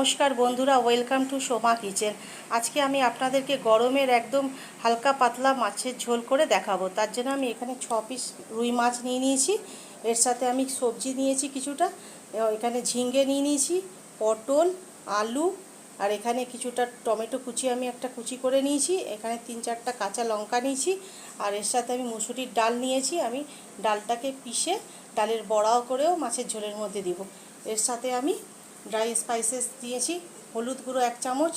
নমস্কার বন্ধুরা welcome to Soma kitchen আজকে আমি আপনাদেরকে গরমের একদম হালকা পাতলা মাছের ঝোল করে দেখাবো। তার জন্য আমি এখানে ছ পিস রুই মাছ নিয়ে নিয়েছি। এর সাথে আমি সবজি নিয়েছি কিছুটা এখানে ঝিঙ্গে নিয়ে নিয়েছি, পটল, আলু, আর এখানে কিছুটা টমেটো কুচি আমি একটা কুচি করে নিয়েছি। এখানে তিন চারটা কাঁচা লঙ্কা নিয়েছি, আর এর সাথে আমি মুসুরির ডাল নিয়েছি। আমি ডালটাকে পিষে ডালের বড়াও করেও মাছের ঝোলের মধ্যে দিব। এর সাথে আমি ড্রাই স্পাইসেস দিয়েছি। হলুদ গুঁড়ো এক চামচ,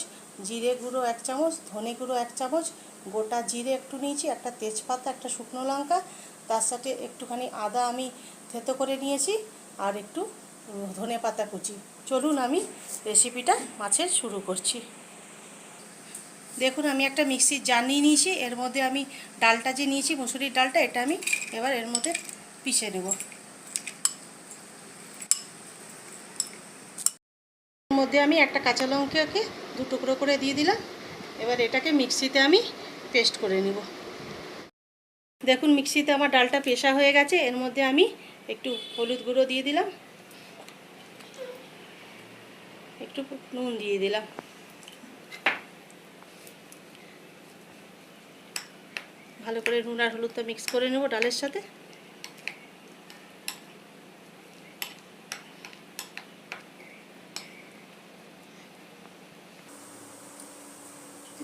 জিরে গুঁড়ো এক চামচ, ধনে গুঁড়ো এক চামচ, গোটা জিরে একটু নিয়েছি, একটা তেজপাতা, একটা শুকনো লঙ্কা, তার সাথে একটুখানি আদা আমি থেতো করে নিয়েছি, আর একটু ধনে পাতা কুচি। চলুন আমি রেসিপিটা মাছের শুরু করছি। দেখুন, আমি একটা মিক্সির জার নিয়ে নিয়েছি, এর মধ্যে আমি ডালটা যে নিয়েছি, মুসুরির ডালটা, এটা আমি এবার এর মধ্যে পিষে নেব। মধ্যে আমি একটা কাঁচা লঙ্কাকে দু টুকরো করে দিয়ে দিলাম। এবার এটাকে মিক্সিতে আমি পেস্ট করে নিব। দেখুন, মিক্সিতে আমার ডালটা পেশা হয়ে গেছে। এর মধ্যে আমি একটু হলুদ গুঁড়ো দিয়ে দিলাম। একটু নুন দিয়ে দিলাম। ভালো করে নুন আর হলুদটা মিক্স করে নেব ডালের সাথে।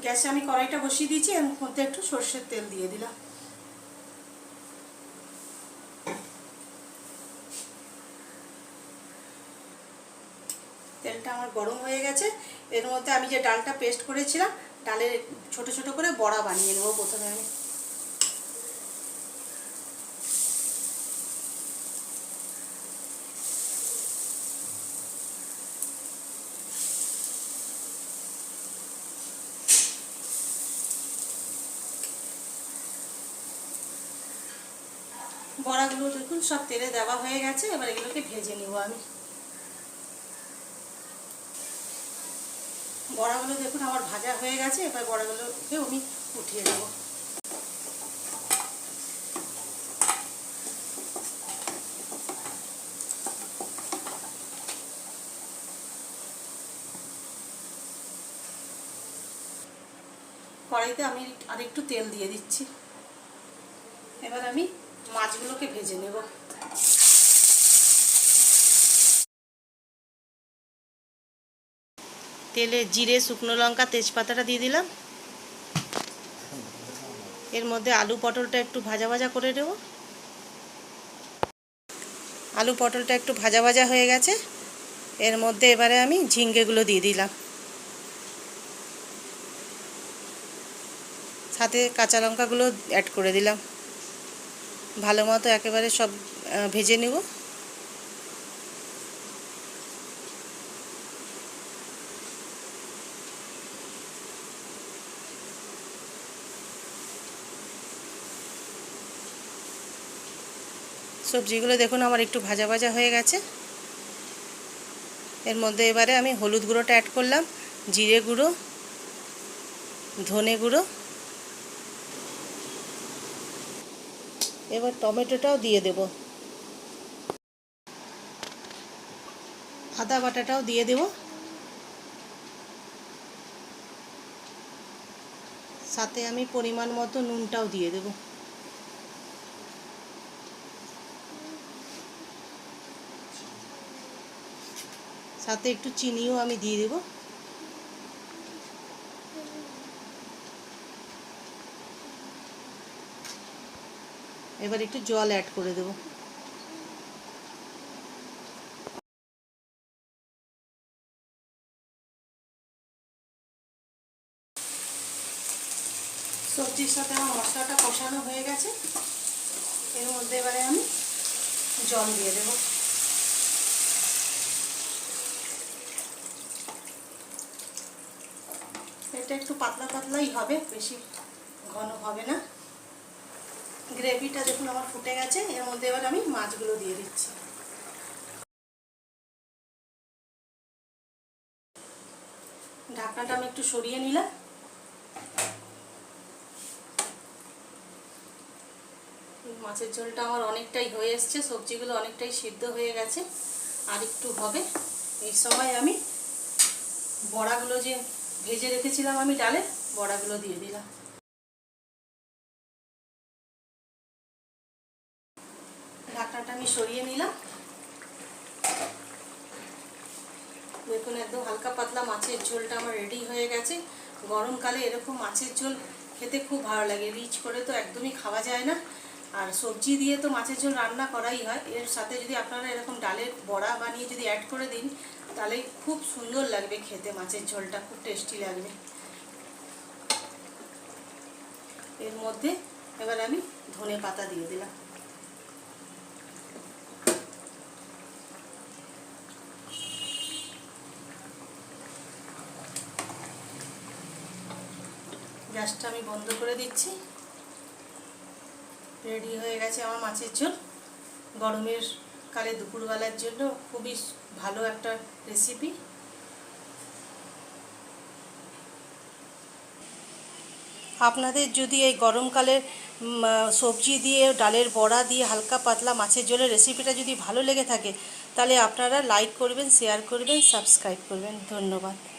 গ্যাসে আমি কড়াইটা বসিয়ে দিয়েছি, এর মধ্যে একটু সর্ষের তেল দিয়ে দিলাম। তেলটা আমার গরম হয়ে গেছে। এর মধ্যে আমি যে ডালটা পেস্ট করেছিলাম ডালের ছোট ছোট করে বড়া বানিয়ে নেব প্রথমে আমি। বড়াগুলো দেখুন, সব তেলে দেওয়া হয়ে গেছে, এবার এগুলোকে ভেজে নিব আমি। বড়াগুলো দেখুন আমার ভাজা হয়ে গেছে, এবার বড়াগুলোকে আমি উঠিয়ে দেবো কড়াইতে আমি আর একটু তেল দিয়ে দিচ্ছি। এবার আমি মাছগুলোকে ভেজে নেব। তেলে জিরে, শুকনো লঙ্কা, তেজপাতাটা দিয়ে দিলাম। এর মধ্যে আলু পটলটা একটু ভাজা ভাজা করে দেব আলু পটলটা একটু ভাজা ভাজা হয়ে গেছে। এর মধ্যে এবারে আমি ঝিঙ্গেগুলো দিয়ে দিলাম। সাথে কাঁচা লঙ্কাগুলো অ্যাড করে দিলাম। ভালো মতো একেবারে সব ভেজে নেব। সবজিগুলো দেখুন আমার একটু ভাজা ভাজা হয়ে গেছে। এর মধ্যে এবারে আমি হলুদ গুঁড়োটা অ্যাড করলাম, জিরে গুঁড়ো, ধনে গুঁড়ো। এবার টমেটোটাও দিয়ে দেব। আদা বাটাটাও দিয়ে দেব। সাথে আমি পরিমাণ মতো নুনটাও দিয়ে দেব। সাথে একটু চিনিও আমি দিয়ে দেবো। এবার একটু জল অ্যাড করে দেব। সবজির সাথে আমার মশলাটা কষানো হয়ে গেছে। এর মধ্যে এবারে আমি জল দিয়ে দেব। এটা একটু পাতলা পাতলাই হবে, বেশি ঘন হবে না। গ্রেভিটা দেখুন আমার ফুটে গেছে, এর মধ্যে এবার আমি মাছগুলো দিয়ে দিচ্ছি। ঢাকনাটা আমি একটু সরিয়ে নিলাম। মাছের ঝোলটা আমার অনেকটাই হয়ে এসছে, সবজিগুলো অনেকটাই সিদ্ধ হয়ে গেছে, আর একটু হবে। এই সময় আমি বড়াগুলো যে ভেজে রেখেছিলাম আমি ডালে, বড়াগুলো দিয়ে দিলাম। ঢাকনাটা আমি সরিয়ে নিলাম। দেখুন, একদম হালকা পাতলা মাছের ঝোলটা আমার রেডি হয়ে গেছে। গরমকালে এরকম মাছের ঝোল খেতে খুব ভালো লাগে। রিচ করে তো একদমই খাওয়া যায় না। আর সবজি দিয়ে তো মাছের ঝোল রান্না করাই হয়। এর সাথে যদি আপনারা এরকম ডালের বড়া বানিয়ে যদি অ্যাড করে দিন, তাহলে খুব সুন্দর লাগবে খেতে। মাছের ঝোলটা খুব টেস্টি লাগবে। এর মধ্যে এবার আমি ধনে পাতা দিয়ে দিলাম। গ্যাসটা আমি বন্ধ করে দিচ্ছি। রেডি হয়ে গেছে আমার মাছের ঝোল। গরমের কালে দুপুরবেলার জন্য খুবই ভালো একটা রেসিপি আপনাদের যদি এই গরমকালে উম, আহ, সবজি দিয়ে ডালের বড়া দিয়ে হালকা পাতলা মাছের ঝোলের রেসিপিটা যদি ভালো লেগে থাকে তাহলে আপনারা লাইক করবেন শেয়ার করবেন সাবস্ক্রাইব করবেন। ধন্যবাদ।